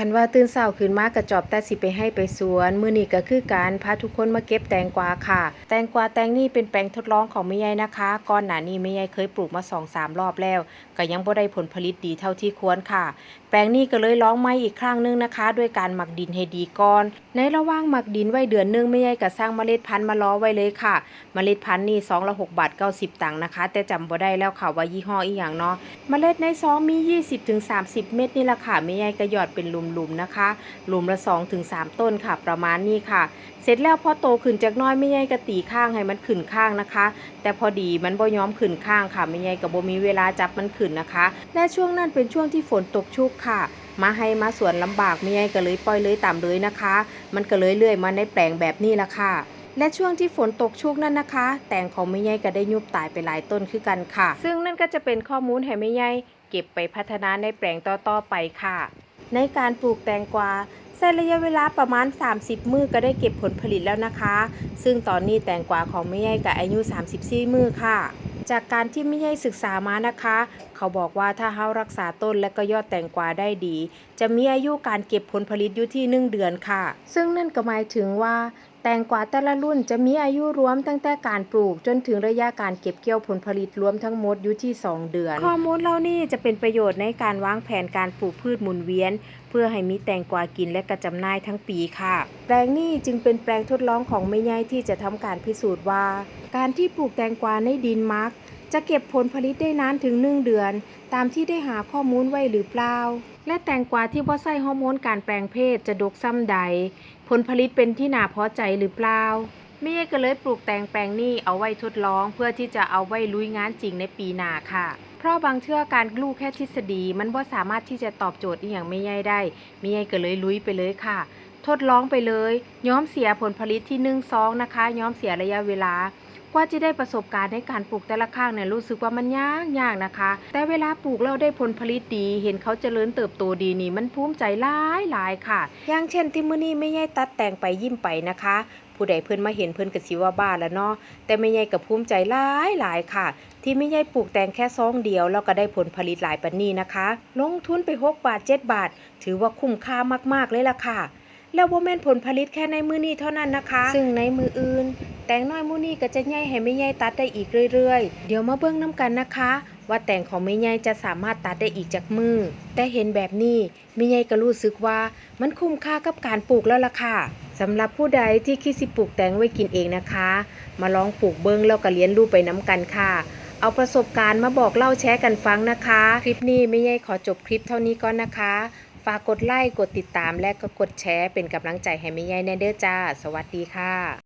คันว่าตื่นเช้าขึ้นมากระจอบแต่สิไปให้ไปสวน มื้อนี้ก็คือการพาทุกคนมาเก็บแตงกวาค่ะ แตงกวาแตงนี่เป็นแปลงทดลองของแม่ใหญ่นะคะ ก่อนหน้านี้แม่ใหญ่เคยปลูกมา2-3รอบแล้ว ก็ยังบ่ได้ผลผลิตดีเท่าที่ควรค่ะ แปลงนี้ก็เลยลองใหม่อีกครั้งหนึงนะคะ ด้วยการหมักดินให้ดีก่อน ในระหว่างหมักดินไว้เดือนหนึงแม่ใหญ่ก็สร้างเมล็ดพันธุ์มารอไว้เลยค่ะ เมล็ดพันธุ์นี่ซองละ6บาท90ตังค์นะคะ แต่จำบ่ได้แล้วค่ะว่ายี่ห้ออีหยังเนาะ เมล็ดในซองมี 20-30 เม็ดนี่แหละค่ะแม่ใหญ่ก็หยอดเป็นหลุมนะคะ หลุมละ2-3ต้นค่ะ ประมาณนี้ค่ะ เสร็จแล้วพอโตขึ้นจากน้อยแม่ใหญ่ก็ตีข้างให้มันขึ้นข้างนะคะ แต่พอดีมันบ่ยอมขึ้นข้างค่ะแม่ใหญ่ก็บ่มีเวลาจับมันขึ้นนะคะ และช่วงนั้นเป็นช่วงที่ฝนตกชุกค่ะมาให้มาสวนลำบากแม่ใหญ่ก็เลยปล่อยเลยตามเลยนะคะ มันก็เลยเลื่อยมาในแปลงแบบนี้ละค่ะและช่วงที่ฝนตกชุกนั่นนะคะ แตงของแม่ใหญ่ก็ได้ยุบตายไปหลายต้นคือกันค่ะ ซึ่งนั่นก็จะเป็นข้อมูลให้แม่ใหญ่เก็บไปพัฒนาในแปลงต่อๆไปค่ะ ในการปลูกแตงกวาใช้ระยะเวลาประมาณ 30 มื้อก็ได้เก็บผลผลิตแล้วนะคะ ซึ่งตอนนี้แตงกวาของแม่ใหญ่กับอายุ 34 มื้อค่ะ จากการที่แม่ใหญ่ศึกษามานะคะ เขาบอกว่าถ้าเฮารักษาต้นและก็ยอดแตงกวาได้ดี จะมีอายุการเก็บผลผลิตอยู่ที่ 1 เดือนค่ะ ซึ่งนั่นก็หมายถึงว่า แตงกวาแต่ละรุ่นจะมีอายุรวมตั้งแต่การปลูก จนถึงระยะการเก็บเกี่ยวผลผลิตรวมทั้งหมดอยู่ที่ 2 เดือน ข้อมูลเหล่านี้จะเป็นประโยชน์ในการวางแผนการปลูกพืชหมุนเวียน เพื่อให้มีแตงกวากินและกระจำหน่ายทั้งปีค่ะ แปลงนี้จึงเป็นแปลงทดลองของแม่ใหญ่ที่จะทำการพิสูจน์ว่า การที่ปลูกแตงกวาในดินมัก จะเก็บผลผลิตได้นานถึง 1 เดือน ตามที่ได้หาข้อมูลไว้หรือเปล่า และแตงกวาที่บ่ใส่ฮอร์โมนการแปลงเพศจะดกซ้ำใด ผลผลิตเป็นที่น่าพอใจหรือเปล่าแม่ก็เลยปลูกแตงแปลงนี้เอาไว้ทดลองเพื่อที่จะเอาไว้ลุยงานจริงในปีหน้าค่ะ เพราะบางเชื่อการลูกแค่ทฤษฎี มันบ่สามารถที่จะตอบโจทย์อีหยังไม่ใหญ่ได้แม่ใหญ่ก็เลยลุยไปเลยค่ะ ทดลองไปเลย ย้อมเสียผลผลิตที่หนึ่งซองนะคะ ย้อมเสียระยะเวลา กว่าจะได้ประสบการณ์ในการปลูกแต่ละข้างเนี่ยรู้สึกว่ามันยากยากนะคะ แต่เวลาปลูกเราได้ผลผลิตดี เห็นเขาเจริญเติบโตดีนี่มันภูมิใจหลายหลายค่ะ อย่างเช่นที่มื้อนี้แม่ใหญ่ตัดแต่งไปยิ้มไปนะคะ ผู้ใดเพิ่นมาเห็นเพิ่นก็สิว่าบ้าแล้วเนาะแต่แม่ใหญ่ก็ภูมิใจหลายหลายค่ะ ที่แม่ใหญ่ปลูกแตงแค่ซองเดียวแล้วก็ได้ผลผลิตหลายปานนี้นะคะ ลงทุนไป6บาท7บาท ถือว่าคุ้มค่ามาก ๆเลยล่ะค่ะแล้วบ่าแม่นผลผลิตแค่ในมือนี้เท่านั้นนะคะ ซึ่งในมืออื่น แตงน้อยมูนี่ก็จะใหญ่ให้ไม่ใหญ่ตัดได้อีกเรื่อยๆ เดี๋ยวมาเบิ่งน้ำกันนะคะ ว่าแตงของไม่ใหญ่จะสามารถตัดได้อีกจากมือ แต่เห็นแบบนี้ไม่ใหญ่ก็รู้สึกว่ามันคุ้มค่ากับการปลูกแล้วล่ะค่ะสำหรับผู้ใดที่คิดสิปลูกแตงไว้กินเองนะคะ มาลองปลูกเบิ่งแล้วก็เรียนรู้ไปน้ำกันค่ะ เอาประสบการณ์มาบอกเล่าแชร์กันฟังนะคะ คลิปนี้ไม่ใหญ่ขอจบคลิปเท่านี้ก่อนนะคะ ฝากกดไลค์กดติดตามและก็กดแชร์เป็นกำลังใจให้แม่ใหญ่แน่เด้อจ้า สวัสดีค่ะ